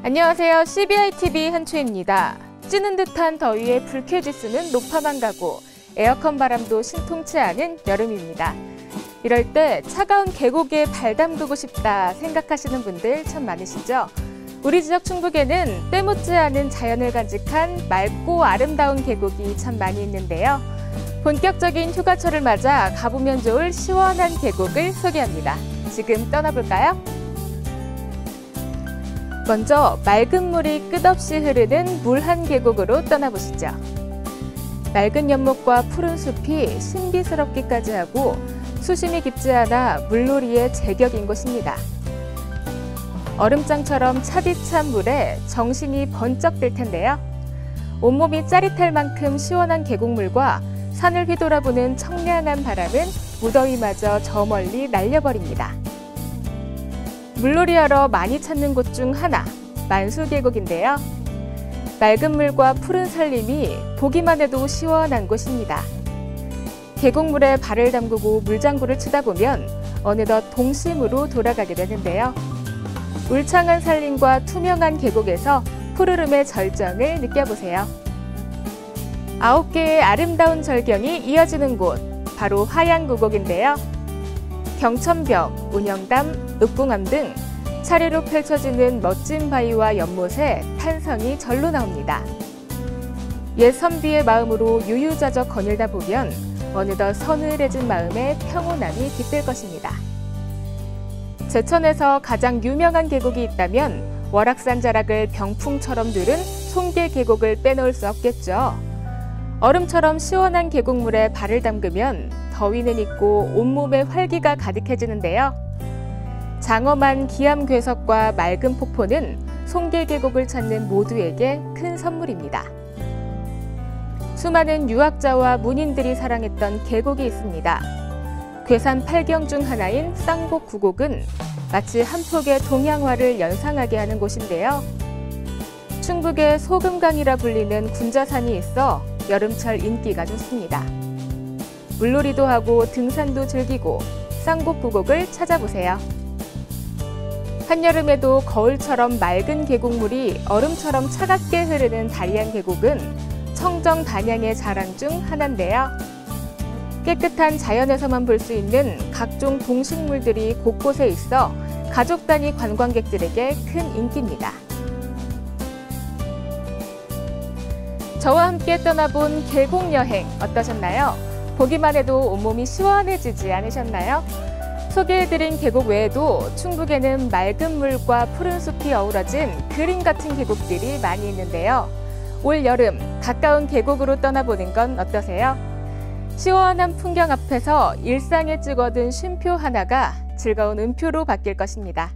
안녕하세요. CBI-TV 한추입니다. 찌는 듯한 더위에 불쾌지수는 높아만 가고 에어컨 바람도 신통치 않은 여름입니다. 이럴 때 차가운 계곡에 발 담그고 싶다 생각하시는 분들 참 많으시죠? 우리 지역 충북에는 때묻지 않은 자연을 간직한 맑고 아름다운 계곡이 참 많이 있는데요. 본격적인 휴가철을 맞아 가보면 좋을 시원한 계곡을 소개합니다. 지금 떠나볼까요? 먼저 맑은 물이 끝없이 흐르는 물 한 계곡으로 떠나보시죠. 맑은 연못과 푸른 숲이 신비스럽기까지 하고 수심이 깊지 않아 물놀이의 제격인 곳입니다. 얼음장처럼 차디찬 물에 정신이 번쩍 들 텐데요. 온몸이 짜릿할 만큼 시원한 계곡물과 산을 휘돌아보는 청량한 바람은 무더위마저 저 멀리 날려버립니다. 물놀이하러 많이 찾는 곳 중 하나, 만수계곡인데요. 맑은 물과 푸른 산림이 보기만 해도 시원한 곳입니다. 계곡물에 발을 담그고 물장구를 치다 보면 어느덧 동심으로 돌아가게 되는데요. 울창한 산림과 투명한 계곡에서 푸르름의 절정을 느껴보세요. 아홉 개의 아름다운 절경이 이어지는 곳, 바로 하양구곡인데요. 경천벽, 운영담, 읍궁암 등 차례로 펼쳐지는 멋진 바위와 연못에 탄성이 절로 나옵니다. 옛 선비의 마음으로 유유자적 거닐다 보면 어느덧 서늘해진 마음에 평온함이 깃들 것입니다. 제천에서 가장 유명한 계곡이 있다면 월악산 자락을 병풍처럼 누른 송계 계곡을 빼놓을 수 없겠죠. 얼음처럼 시원한 계곡물에 발을 담그면 더위는 있고 온몸에 활기가 가득해지는데요. 장엄한 기암괴석과 맑은 폭포는 송계 계곡을 찾는 모두에게 큰 선물입니다. 수많은 유학자와 문인들이 사랑했던 계곡이 있습니다. 괴산 8경 중 하나인 쌍곡 구곡은 마치 한 폭의 동양화를 연상하게 하는 곳인데요. 충북의 소금강이라 불리는 군자산이 있어 여름철 인기가 좋습니다. 물놀이도 하고 등산도 즐기고 쌍곡부곡을 찾아보세요. 한여름에도 거울처럼 맑은 계곡물이 얼음처럼 차갑게 흐르는 다리안 계곡은 청정 단양의 자랑 중 하나인데요. 깨끗한 자연에서만 볼 수 있는 각종 동식물들이 곳곳에 있어 가족 단위 관광객들에게 큰 인기입니다. 저와 함께 떠나본 계곡 여행 어떠셨나요? 보기만 해도 온몸이 시원해지지 않으셨나요? 소개해드린 계곡 외에도 충북에는 맑은 물과 푸른 숲이 어우러진 그림 같은 계곡들이 많이 있는데요. 올 여름 가까운 계곡으로 떠나보는 건 어떠세요? 시원한 풍경 앞에서 일상에 찍어둔 쉼표 하나가 즐거운 음표로 바뀔 것입니다.